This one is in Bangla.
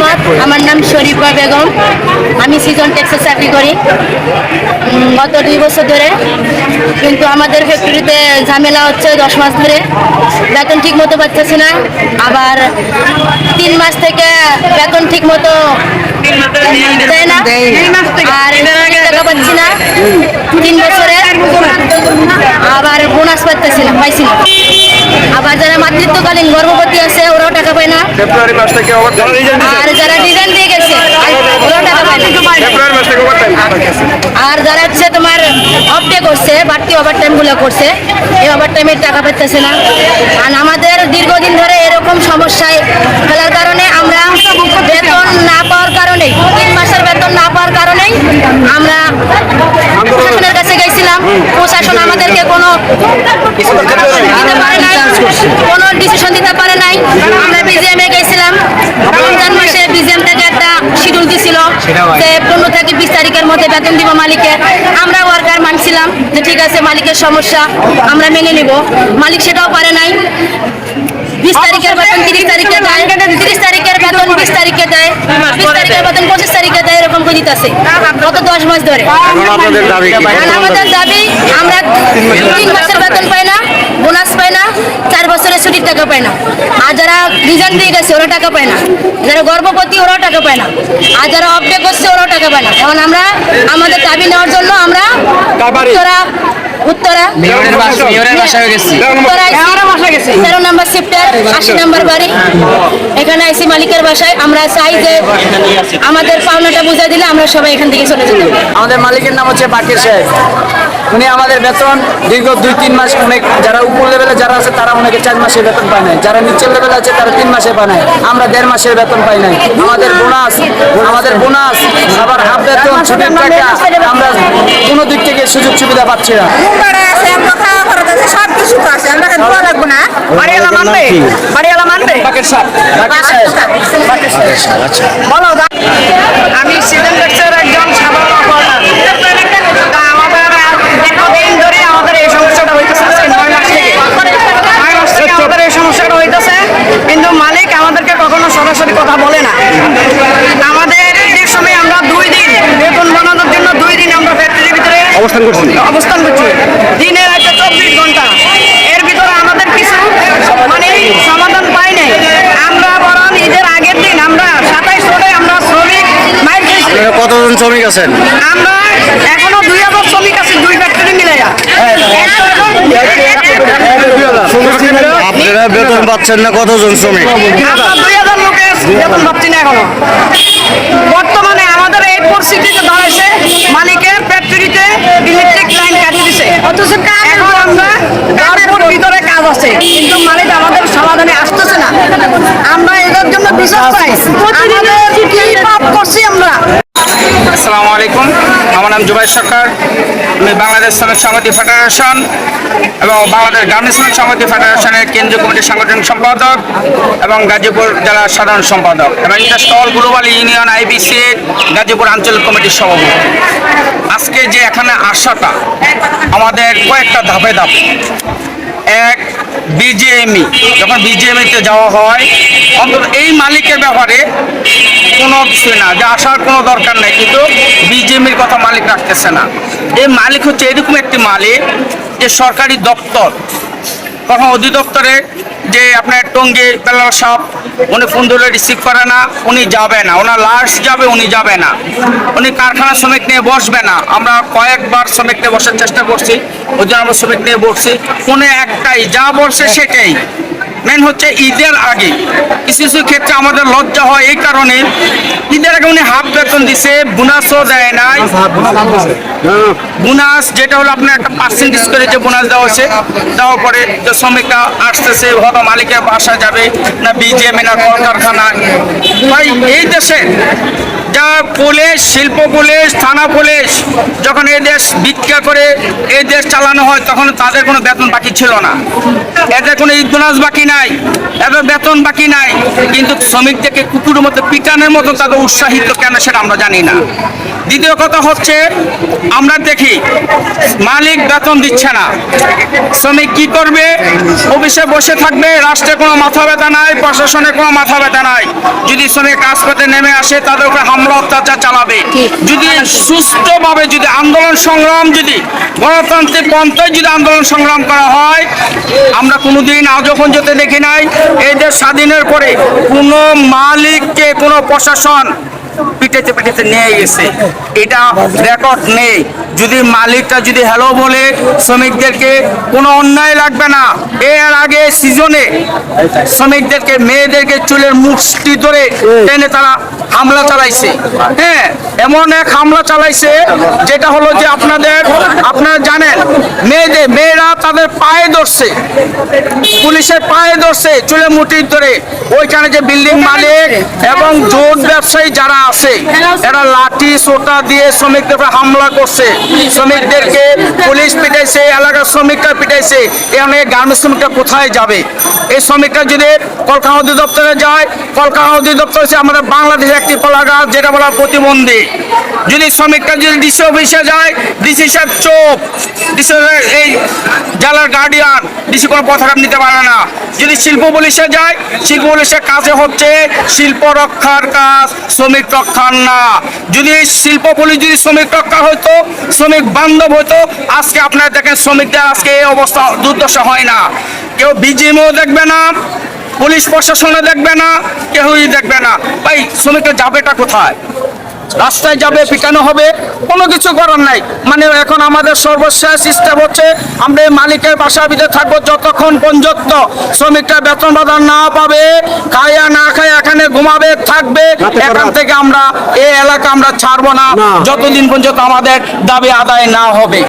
মোহাম্মদ, আমার নাম শরীফা বেগম। আমি সিজন ট্যাক্সে চাকরি করি। গত দুই বছর ধরে। কিন্তু আমাদের ফ্যাক্টরিতে ঝামেলা হচ্ছে দশ মাস ধরে। বেতন ঠিক মতো পাচ্ছি না। আবার তিন মাস থেকে বেতন ঠিক মতো দেয় না। আর টাকা পাচ্ছি না। তিন বছরে আবার বোনাস পাচ্ছি না, পাইছি না। আবার যারা মাতৃত্বকালীন গর্ভবতী আছে ওরাও টাকা পায় না। ফেব্রুয়ারি মাস থেকে আর যারা ডিজাইন দিয়ে গেছে ওরাও টাকা পায় না। আর যারা হচ্ছে তোমার অফডে করছে বাড়তি ওভার টাইম টাইমগুলো করছে এই ওভার টাইমের টাকা পাইতেছে না। আর আমাদের দীর্ঘদিন ধরে এরকম সমস্যায় ফেলার কারণে আমরা বেতন না পাওয়ার কারণে তিন মাসের বেতন না পাওয়ার কারণেই আমরা প্রশাসনের কাছে গেছিলাম। প্রশাসন আমাদেরকে কোনো কোনো ডিসিশন দিতে পারে নাই। আমরা বিজিএমে গেছিলাম। রমজান মাসে বিজিএম থেকে একটা শিডিউল দিছিল যে পনেরো থেকে বিশ তারিখের মধ্যে বেতন দিব মালিকের আমরা ওয়ার্কার মানছিলাম যে ঠিক আছে, মালিকের সমস্যা, আমরা মেনে নিব। মালিক সেটাও পারে নাই। বিশ তারিখের বেতন তিরিশ তারিখে দেয়। তিরিশ তারিখের বেতন বিশ তারিখে দেয়। বিশ তারিখের বেতন করে দিতেছে? গত দশ মাস ধরে। আমাদের দাবি আমরা তিন মাসের বেতন পাই না বোনাস পাই না চার বছরের ছুটির টাকা পায় না। আর যারা রিজাইন দিয়ে গেছে ওরা টাকা পায় না। যারা গর্ভবতী ওরাও টাকা পায় না। আর যারা অপডে করছে ওরাও টাকা পায় না। এখন আমরা আমাদের দাবি নেওয়ার জন্য আমরা উত্তরা উত্তরা মেয়রের বাসা মেয়রের বাসায় গেছি। উত্তরা আইসি তেরো নম্বর সেক্টর আশি নম্বর বাড়ি। এখানে আইসি মালিকের বাসায়। আমরা চাই যে আমাদের পাওনাটা বুঝাই দিলে আমরা সবাই এখান থেকে চলে যেতে আমাদের মালিকের নাম হচ্ছে বাকির সাহেব। উনি আমাদের বেতন দীর্ঘ দুই তিন মাস অনেক যারা উপর লেভেলে যারা আছে তারা অনেকে চার মাসের বেতন পায় নাই। যারা নিচের লেভেলে আছে তারা তিন মাসে পায় নাই। আমরা দেড় মাসের বেতন পাই নাই। আমাদের বোনাস আমাদের বোনাস আবার হাফ বেতন ছুটির টাকা আমরা কোনো দিক থেকে সুযোগ সুবিধা পাচ্ছি না। মুন্ডারা আছে আমরা খাওয়া খরচ আছে সব কিছু তো আছে আমরা খালি দোয়া লাগবো না বাড়িওয়ালা মানবে বাড়িওয়ালা মানবে বাকির সাহেব বাকির সাহেব বাকির সাহেব বলো দা আমি সিজন ট্যাক্সের একজন সাধারণ অপারেটর তা আমাদের আজ দীর্ঘদিন ধরে আমাদের এই সমস্যাটা হইতেছে আজকে নয় মাস থেকে নয় মাস থেকে আমাদের এই সমস্যাটা হইতেছে কিন্তু মালিক আমাদেরকে কখনো সরাসরি কথা বলে না আমাদের যে সময় আমরা দুই দিন বেতন বানানোর জন্য দুই দিন আমরা ফ্যাক্টরির ভিতরে অবস্থান করছেন অবস্থান করছি। দিনের একটা চব্বিশ ঘণ্টা। এর ভিতরে আমাদের কিছু মানে সমাধান পাই নাই। আমরা বরং ঈদের আগের দিন আমরা সাতাইশ রোডে আমরা শ্রমিক মাইর কতজন শ্রমিক আছেন? আমরা এখনও দুই হাজার শ্রমিক আছি দুই ফ্যাক্টরি মিলে। আপনারা বেতন পাচ্ছেন না কতজন শ্রমিক? দুই হাজার লোকের বেতন পাচ্ছি না এখনও। বর্তমানে আমাদের এই পরিস্থিতিতে দাঁড়াইছে মালিকের লাইন কাটিয়ে দিছে। অথচ এখন আমরা কাজের ভিতরে কাজ আছে। কিন্তু মালিক আমাদের সমাধানে আসতেছে না। আমরা এদের জন্য বিশ্বাস পাই আমাদের কি পাপ করছি আমরা? আসসালামু আলাইকুম। আমার নাম জুবাই সরকার। আমি বাংলাদেশ শ্রমিক সমিতি ফেডারেশন এবং বাংলাদেশ গ্রামীণ শ্রমিক সমিতি ফেডারেশনের কেন্দ্রীয় কমিটির সাংগঠনিক সম্পাদক এবং গাজীপুর জেলার সাধারণ সম্পাদক এবং ইন্টারস্টল গ্লোবাল ইউনিয়ন আইবিসি গাজীপুর আঞ্চলিক কমিটির সভাপতি। আজকে যে এখানে আসাটা, আমাদের কয়েকটা ধাপে ধাপে। এক বিজিএমই যখন বিজিএমইতে যাওয়া হয়, অন্তত এই মালিকের ব্যাপারে কোনো কিছু না, যে আসার কোনো দরকার নেই, কিন্তু বিজিএমির কথা মালিক রাখতেছে না। এই মালিক হচ্ছে এরকম একটি মালিক, যে সরকারি দপ্তর কখন অধিদপ্তরে যে আপনার টঙ্গি বেলাল সাপ উনি ফোন ধরে রিসিভ করে না, উনি যাবে না। ওনার লাশ যাবে, উনি যাবে না। উনি কারখানা শ্রমিক নিয়ে বসবে না। আমরা কয়েকবার শ্রমিক নিয়ে বসার চেষ্টা করছি, ওই জন্য আমরা শ্রমিক নিয়ে বসছি। উনি একটাই, যা বলছে সেটাই। মেন হচ্ছে ঈদের আগে। কিছু কিছু ক্ষেত্রে আমাদের লজ্জা হয় এই কারণে। ঈদের আগে উনি হাফ বেতন দিছে বোনাসও দেয় নাই। বোনাস যেটা হলো আপনার একটা পার্সেন্টেজ করে যে বোনাস দেওয়া হচ্ছে দেওয়ার পরে যে শ্রমিকরা আসতেছে হয়তো মালিকের বাসা যাবে না বিজিএম না কলকারখানায়। ভাই এই দেশে যা পুলিশ শিল্প পুলিশ থানা পুলিশ যখন এই দেশ ভিক্ষা করে এই দেশ চালানো হয় তখন তাদের কোনো বেতন বাকি ছিল না। এদের কোনো ঈদ বোনাস বাকি নাই এদের বেতন বাকি নাই, কিন্তু শ্রমিকদেরকে কুকুরের মতো, পিটানের মতো তাদের উৎসাহিত কেন সেটা আমরা জানি না। দ্বিতীয় কথা হচ্ছে, আমরা দেখি মালিক বেতন দিচ্ছে না। শ্রমিক কি করবে? অফিসে বসে থাকবে, রাষ্ট্রে কোনো মাথা ব্যথা নাই প্রশাসনের কোনো মাথা ব্যথা নাই। যদি শ্রমিক রাজপথে নেমে আসে, তাদের উপরে হামলা, অত্যাচার চালাবে। যদি সুষ্ঠুভাবে যদি আন্দোলন সংগ্রাম, যদি গণতান্ত্রিক পন্থায় যদি আন্দোলন সংগ্রাম করা হয়, আমরা কোনোদিন আজ যখন যেতে দেখি নাই। এই দেশ স্বাধীনের পরে কোনো মালিককে, কোনো প্রশাসন পিটেতে পিটেতে নিয়ে গেছে। এটা রেকর্ড নেই। যদি মালিকটা যদি হ্যালো বলে, শ্রমিকদেরকে কোনো অন্যায় লাগবে না। এর আগে সিজনে শ্রমিকদেরকে, মেয়েদেরকে চুলের মুষ্টি ধরে টেনে তারা হামলা চালাইছে। হ্যাঁ এমন এক হামলা চালাইছে, যেটা হলো যে আপনাদের, আপনারা জানেন, মেয়েদের, মেয়েরা তাদের পায়ে ধরছে। পুলিশের পায়ে ধরছে চুলে মুটি ধরে। ওইখানে যে বিল্ডিং মালিক এবং জোট ব্যবসায়ী যারা আছে এরা লাঠি সোটা দিয়ে শ্রমিকদের উপরে হামলা করছে। শ্রমিকদেরকে পুলিশ পিটাইছে এলাকার শ্রমিকরা পিটাইছে। অনেক গার্মেন্টস শ্রমিকরা কোথায় যাবে? এই শ্রমিকরা যদি কলকাতা অধিদপ্তরে যায় কলকাতা অধিদপ্তর হচ্ছে আমাদের বাংলাদেশের একটি কলাগার যেটা বলা প্রতিবন্ধী। যদি শ্রমিকরা যদি ডিসি অফিসে যায় ডিসি সাহেব চোপ ডিসি এই জেলার গার্ডিয়ান ডিসি কোনো পদক্ষেপ নিতে পারে না। যদি শিল্প পুলিশে যায়, শিল্প পুলিশের কাজে হচ্ছে শিল্প রক্ষার কাজ, শ্রমিক রক্ষার না। যদি শিল্প পুলিশ, যদি শ্রমিক রক্ষা হতো শ্রমিক বান্ধব হতো আজকে আপনারা দেখেন শ্রমিকদের আজকে এই অবস্থা দুর্দশা হয় না। কেউ বিজিএমও দেখবে না, পুলিশ প্রশাসনে দেখবে না, কেউই দেখবে না। ভাই শ্রমিকরা যাবেটা কোথায়? রাস্তায় যাবে পিটানো হবে কোনো কিছু করার নাই। মানে এখন আমাদের সর্বশেষ স্টেপ হচ্ছে আমরা মালিকের বাসার ভিতরে থাকব যতক্ষণ পর্যন্ত শ্রমিকরা বেতন বাদন না পাবে খাইয়া না খায় এখানে ঘুমাবে থাকবে এখান থেকে আমরা এই এলাকা আমরা ছাড়বো না। যতদিন পর্যন্ত আমাদের দাবি আদায় না হবে।